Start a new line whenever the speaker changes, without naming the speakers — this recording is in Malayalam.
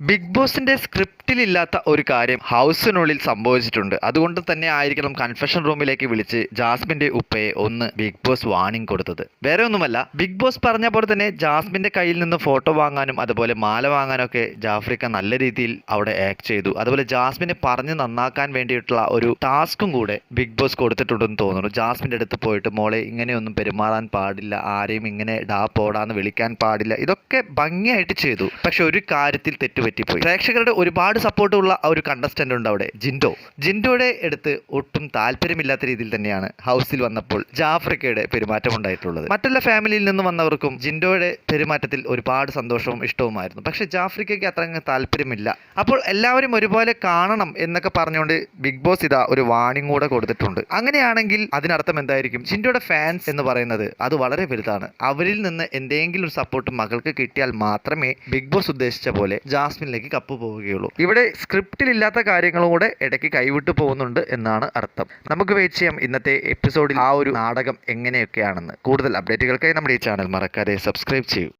ബിഗ് ബോസിന്റെ സ്ക്രിപ്റ്റിലില്ലാത്ത ഒരു കാര്യം ഹൗസിനുള്ളിൽ സംഭവിച്ചിട്ടുണ്ട്. അതുകൊണ്ട് തന്നെ ആയിരിക്കണം കൺഫെഷൻ റൂമിലേക്ക് വിളിച്ച് ജാസ്മിന്റെ ഉപ്പയെ ഒന്ന് ബിഗ് ബോസ് വാണിംഗ് കൊടുത്തത്. വേറെ ഒന്നുമല്ല ബിഗ് ബോസ് പറഞ്ഞ പോലെ തന്നെ ജാസ്മിന്റെ കയ്യിൽ നിന്ന് ഫോട്ടോ വാങ്ങാനും അതുപോലെ മാല വാങ്ങാനും ഒക്കെ ജാഫ്രിക്ക നല്ല രീതിയിൽ അവിടെ ആക്ട് ചെയ്തു. അതുപോലെ ജാസ്മിനെ പറഞ്ഞ് നന്നാക്കാൻ വേണ്ടിയിട്ടുള്ള ഒരു ടാസ്കും കൂടെ ബിഗ് ബോസ് കൊടുത്തിട്ടുണ്ടെന്ന് തോന്നുന്നു. ജാസ്മിന്റെ അടുത്ത് പോയിട്ട് മോളെ ഇങ്ങനെയൊന്നും പെരുമാറാൻ പാടില്ല ആരെയും ഇങ്ങനെ ഡാ പോടാന്ന് വിളിക്കാൻ പാടില്ല. ഇതൊക്കെ ഭംഗിയായിട്ട് ചെയ്തു. പക്ഷെ ഒരു കാര്യത്തിൽ തെറ്റുപറ്റിപ്പോയി. പ്രേക്ഷകരുടെ ഒരുപാട് സപ്പോർട്ടുള്ള ഒരു കണ്ടസ്റ്റന്റ് ഉണ്ട് അവിടെ ജിൻഡോ. ജിൻഡോയുടെ അടുത്ത് ഒട്ടും താല്പര്യമില്ലാത്ത രീതിയിൽ തന്നെയാണ് ഹൗസിൽ വന്നപ്പോൾ ജാഫ്രിക്കയുടെ പെരുമാറ്റം ഉണ്ടായിട്ടുള്ളത്. മറ്റുള്ള ഫാമിലിയിൽ നിന്ന് വന്നവർക്കും ജിൻഡോയുടെ പെരുമാറ്റത്തിൽ ഒരുപാട് സന്തോഷവും ഇഷ്ടവുമായിരുന്നു. പക്ഷേ ജാഫ്രിക്കയ്ക്ക് അത്ര താല്പര്യമില്ല. അപ്പോൾ എല്ലാവരും ഒരുപോലെ കാണണം എന്നൊക്കെ പറഞ്ഞുകൊണ്ട് ബിഗ് ബോസ് ഇതാ ഒരു വാണിംഗ് കൂടെ കൊടുത്തിട്ടുണ്ട്. അങ്ങനെയാണെങ്കിൽ അതിനർത്ഥം എന്തായിരിക്കും? ജിൻഡോയുടെ ഫാൻസ് എന്ന് പറയുന്നത് അത് വളരെ വലുതാണ്. അവരിൽ നിന്ന് എന്തെങ്കിലും ഒരു സപ്പോർട്ട് മകൾക്ക് കിട്ടിയാൽ മാത്രമേ ബിഗ് ബോസ് ഉദ്ദേശിച്ച പോലെ ജാസ്മിനിലേക്ക് കപ്പ് പോവുകയുള്ളൂ. ഇവിടെ സ്ക്രിപ്റ്റിൽ ഇല്ലാത്ത കാര്യങ്ങളും കൂടെ ഇടയ്ക്ക് കൈവിട്ടു പോകുന്നുണ്ട് എന്നാണ് അർത്ഥം. നമുക്ക് വെയിറ്റ് ചെയ്യാം ഇന്നത്തെ എപ്പിസോഡിൽ ആ ഒരു നാടകം എങ്ങനെയൊക്കെയാണെന്ന്. കൂടുതൽ അപ്ഡേറ്റുകൾക്കായി നമ്മുടെ ഈ ചാനൽ മറക്കാതെ സബ്സ്ക്രൈബ് ചെയ്യൂ.